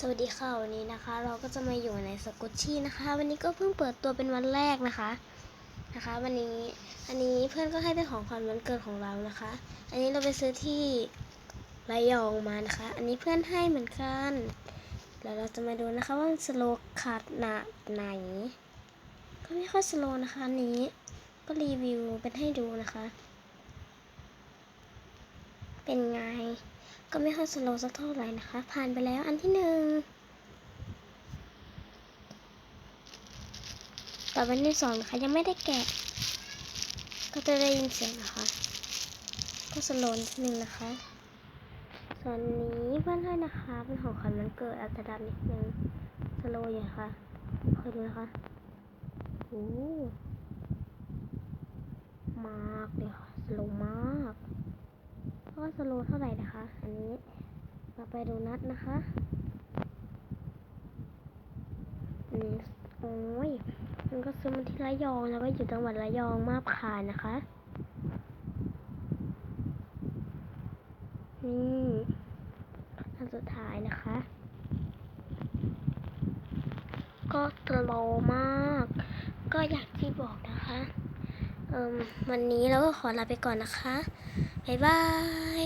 สวัสดีค่ะวันนี้นะคะ เราก็จะมาอยู่ในสกุชชี่นะคะ วันนี้ก็เพิ่งเปิดตัวเป็นวันแรกนะคะนะคะ วันนี้อันนี้เพื่อนก็ให้เป็นของขวัญวันเกิดของเรานะคะ อันนี้เราไปซื้อที่ระยองมานะคะ อันนี้เพื่อนให้เหมือนกันแล้วเราจะมาดูนะคะว่ามันสโลว์ขาดหนาไหน ก็ไม่ค่อยสโลนะคะอันนี้ก็รีวิวเป็นให้ดูนะคะ เป็นไง ก็ไม่ค่อยสโลว์สักเท่าไหร่นะคะ ผ่านไปแล้วอันที่หนึ่งต่อไปที่สองนะคะยังไม่ได้แกะ ก็จะได้ยินเสียงนะคะ ก็สโลว์นิดนึงนะคะส่วนนี้เพื่อนให้นะคะเป็นของขวัญวันเกิดอาจจะดับนิดนึงสโลว์อยู่นะคะคอยดูนะคะโอ้มากเลยค่ะสโลว์มาก ก็สโลเท่าไหร่นะคะ อันนี้เราไปดูนัดนะคะอันนี้โอ้ยมันก็ซื้อมาที่ระยองแล้วก็อยู่จังหวัดระยองมาบขานะคะนี่อันสุดท้ายนะคะ ก็สโลมาก ก็อยางที่บอกนะคะ วันนี้เราก็ขอลาไปก่อนนะคะ บ๊ายบาย